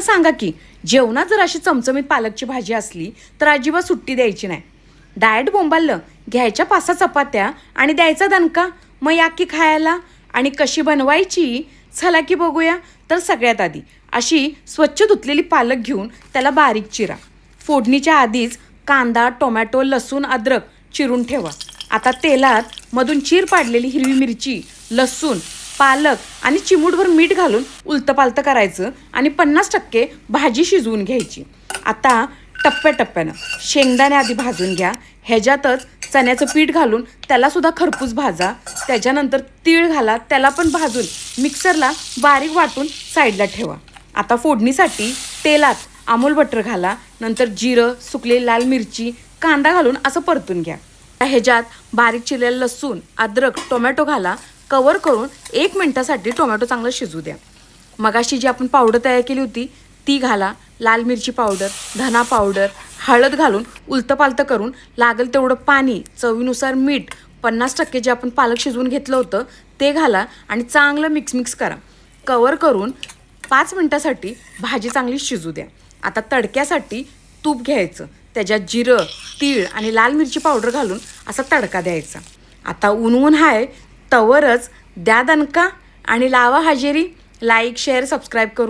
मला सांगा की जेवणात जर अशी चमचमीत पालकची भाजी असली तर अजिबात सुट्टी द्यायची नाही. डाएट बोंबाललं घ्यायच्या पासा चपात्या आणि द्यायचा दणका मग या की खायला आणि कशी बनवायची चला की बघूया. तर सगळ्यात आधी अशी स्वच्छ धुतलेली पालक घेऊन त्याला बारीक चिरा. फोडणीच्या आधीच कांदा टोमॅटो लसूण अद्रक चिरून ठेवा. आता तेलात मधून चीर पाडलेली हिरवी मिरची लसूण पालक आणि चिमूटभर मीठ घालून उलतपालतं करायचं आणि पन्नास टक्के भाजी शिजवून घ्यायची. आता टप्प्याटप्प्यानं शेंगदाणे आधी भाजून घ्या. ह्याच्यातच चण्याचं पीठ घालून त्यालासुद्धा खरपूस भाजा. त्याच्यानंतर तीळ घाला. त्याला पण भाजून मिक्सरला बारीक वाटून साईडला ठेवा. आता फोडणीसाठी तेलात अमूल बटर घाला. नंतर जिरं सुकलेली लाल मिरची कांदा घालून असं परतून घ्या. ह्याच्यात बारीक चिरलेलं लसूण अद्रक टोमॅटो घाला. कवर करून एक मिनटासाठी टोमॅटो चांगलं शिजू द्या. मगाशी जी आपण पावडर तयार केली होती ती घाला. लाल मिरची पावडर धना पावडर हळद घालून उलतपालतं करून लागेल तेवढं पाणी चवीनुसार मीठ पन्नास टक्के जे आपण पालक शिजवून घेतलं होतं ते घाला आणि चांगलं मिक्स मिक्स करा. कवर करून पाच मिनटासाठी भाजी चांगली शिजू द्या. आता तडक्यासाठी तूप घ्यायचं. त्याच्यात जिरं तीळ आणि लाल मिरची पावडर घालून असा तडका द्यायचा. आता ऊन ऊन आहे तवरच द्या दणका आणि लावा हजेरी. लाईक शेअर सबस्क्राईब करून